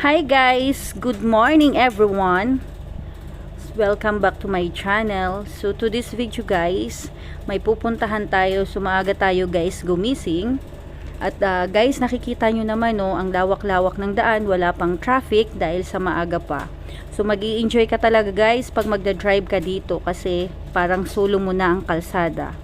Hi guys! Good morning everyone! Welcome back to my channel. So to this video guys, may pupuntahan tayo, sumaaga tayo guys gumising. At uh, guys, nakikita nyo naman no, ang lawak-lawak ng daan, wala pang traffic dahil sa maaga pa. So mag enjoy ka talaga guys pag magda-drive ka dito kasi parang solo mo na ang kalsada.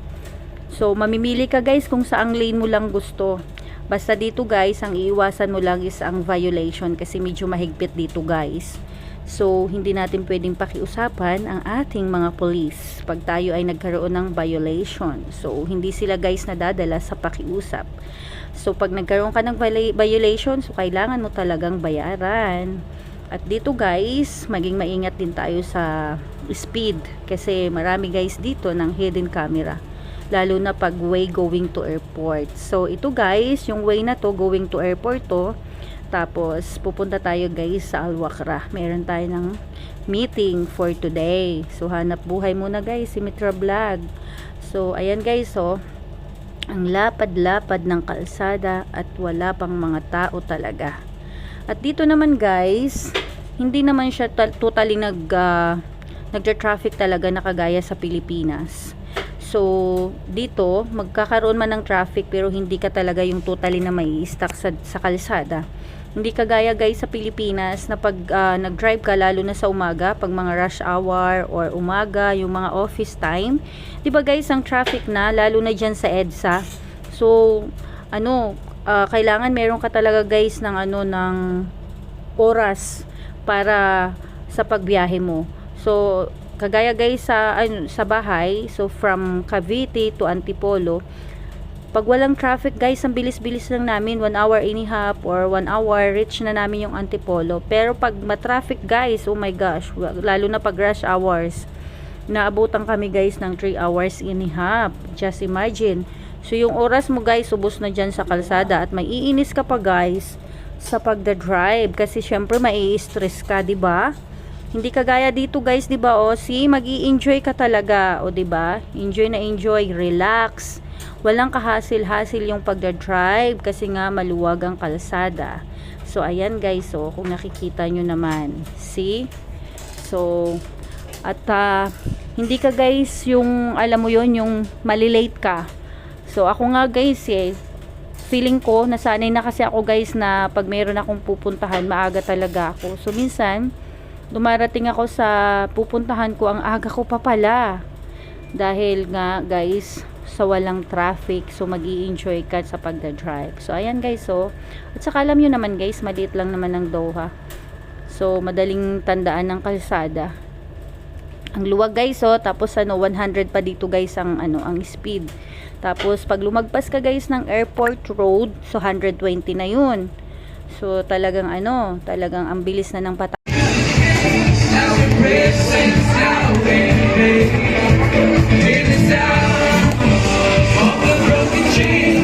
So mamimili ka guys kung saang lane mo lang gusto. Basta dito guys, ang iiwasan mo lang is ang violation kasi medyo mahigpit dito guys. So, hindi natin pwedeng pakiusapan ang ating mga police pag tayo ay nagkaroon ng violation. So, hindi sila guys nadadala sa pakiusap. So, pag nagkaroon ka ng violation, so kailangan mo talagang bayaran. At dito guys, maging maingat din tayo sa speed kasi marami guys dito ng hidden camera lalo na pag way going to airport. So, ito guys, yung way na to, going to airport to, tapos, pupunta tayo guys sa Alwakra. Meron tayo ng meeting for today. So, hanap buhay muna guys, si Mitra Vlog. So, ayan guys, oh. Ang lapad-lapad ng kalsada at wala pang mga tao talaga. At dito naman guys, hindi naman siya totally nag, uh, nagtra-traffic talaga na kagaya sa Pilipinas. So, dito, magkakaroon man ng traffic pero hindi ka talaga yung totally na may stuck sa, sa kalsada. Hindi kagaya guys sa Pilipinas na pag uh, nag-drive ka lalo na sa umaga, pag mga rush hour or umaga, yung mga office time. 'Di ba guys, ang traffic na lalo na diyan sa EDSA. So, ano, uh, kailangan meron ka talaga guys ng ano ng oras para sa pagbiyahe mo. So, kagaya guys sa ano, sa bahay so from Cavite to Antipolo pag walang traffic guys ang bilis-bilis lang namin 1 hour and a half or 1 hour reach na namin yung Antipolo. Pero pag ma-traffic guys oh my gosh lalo na pag rush hours naabutan kami guys ng 3 hours and a half. Just imagine. So yung oras mo guys ubos na dyan sa kalsada at may iinis ka pa guys sa pagda-drive kasi syempre mai-stress ka, 'di ba? Hindi kagaya dito guys, 'di ba? O si magi-enjoy ka talaga, o 'di ba? Enjoy na enjoy, relax. Walang kahasil-hasil yung pagda-drive kasi nga maluwag ang kalsada. So ayan guys, so kung nakikita nyo naman, see? So at uh, hindi ka guys yung alam mo yon yung malilate ka. So ako nga guys eh feeling ko nasanay na kasi ako guys na pag mayroon akong pupuntahan maaga talaga ako. So minsan dumarating ako sa pupuntahan ko ang aga ko pa pala. Dahil nga guys sa walang traffic so mag enjoy ka sa pagda-drive. So ayan guys so at saka alam nyo naman guys maliit lang naman ng Doha. So madaling tandaan ng kalsada. Ang luwag guys so tapos ano 100 pa dito guys ang ano ang speed. Tapos pag lumagpas ka guys ng airport road so 120 na yun. So talagang ano talagang ang bilis na ng Cheese!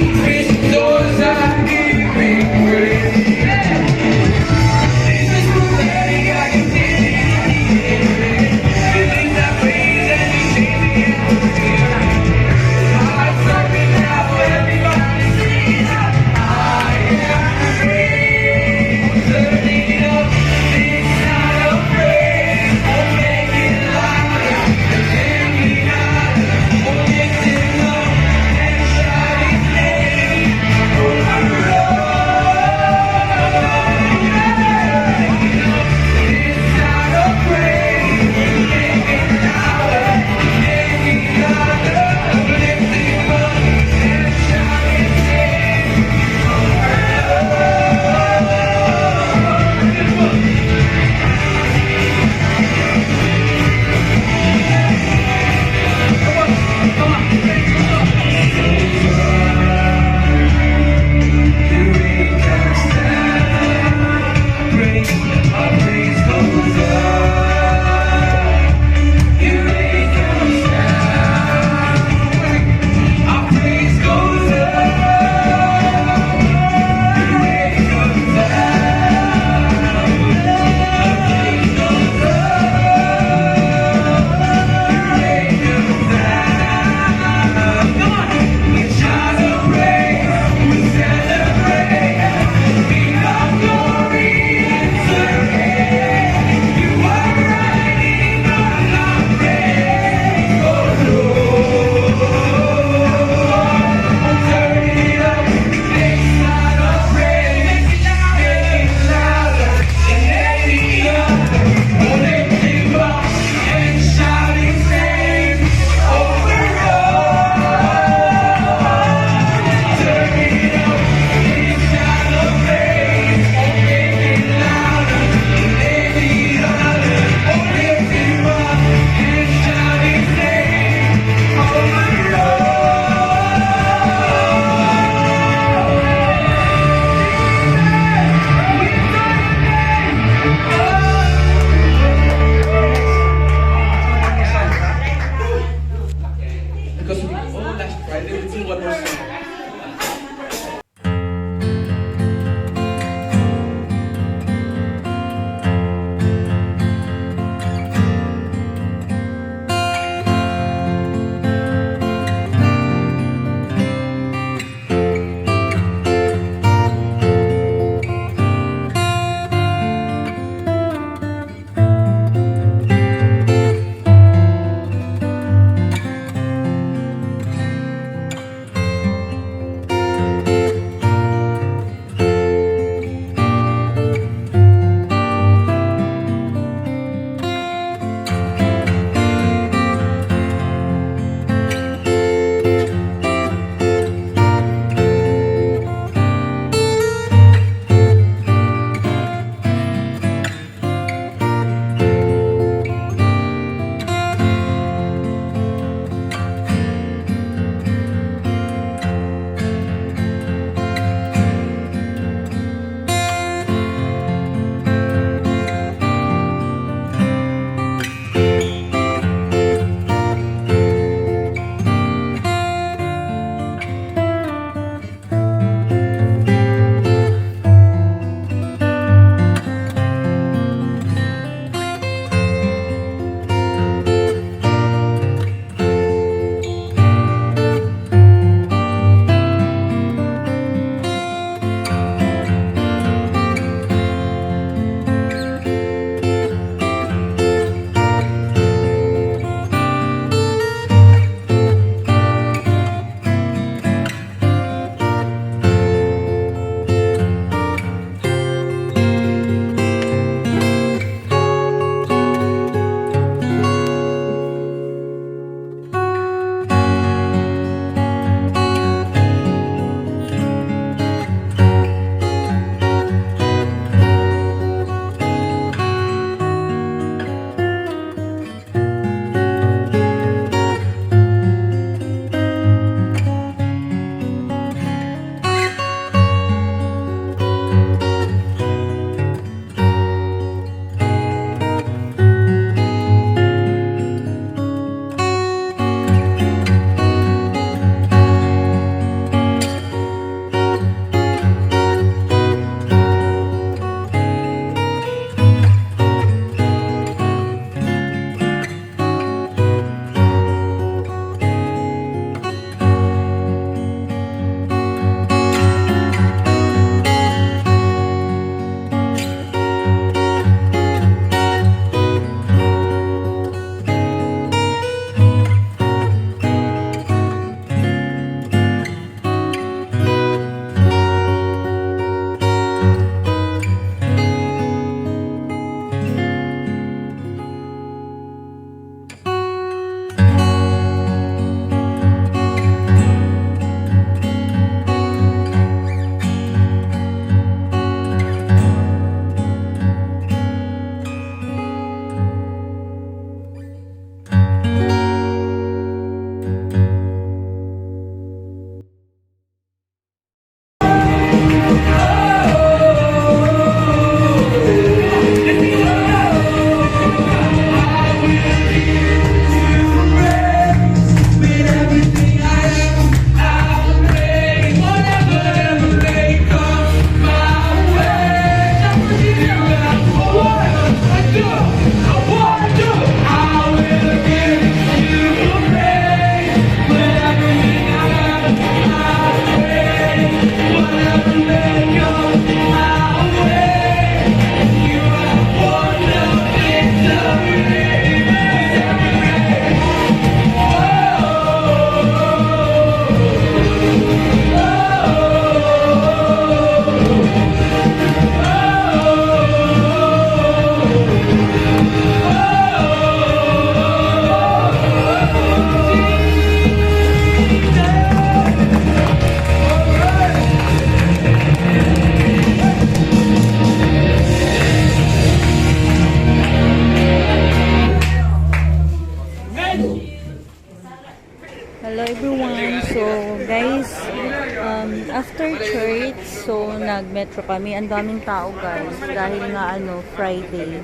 Pata nag-metro kami. Ang daming tao guys. Dahil nga ano, Friday.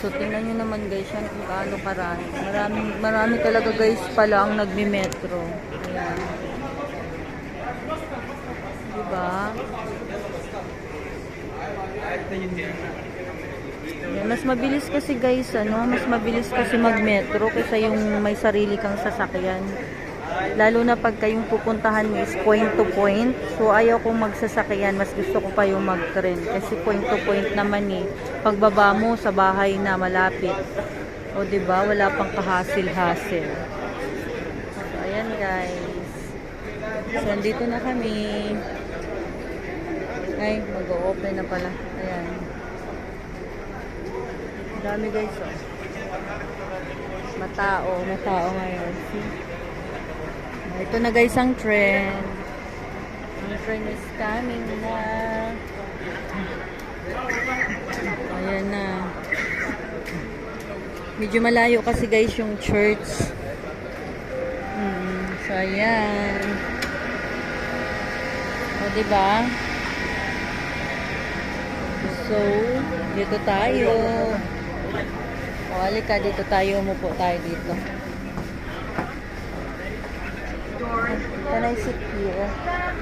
So, tingnan nyo naman guys yan kung gaano karami. Marami, marami talaga guys pala ang nagmi-metro. Ayan. Diba? Ayan, mas mabilis kasi guys, ano, mas mabilis kasi mag-metro kaysa yung may sarili kang sasakyan. Lalo na pag kayong pupuntahan is point to point. So, ayaw kong magsasakyan. Mas gusto ko pa yung mag-train. Kasi point to point naman eh. Pagbaba mo sa bahay na malapit. O, ba Wala pang kahasil-hasil. So, ayan guys. So, andito na kami. Ay, mag-open na pala. Ayan. Dami guys, oh. Matao, matao ngayon. See? Ito na guys ang trend. Ang trend is coming na. Ayan na. Medyo malayo kasi guys yung church. Hmm, so ayan. O diba? So, dito tayo. O, halika, dito tayo. Umupo tayo dito. Can I sit here?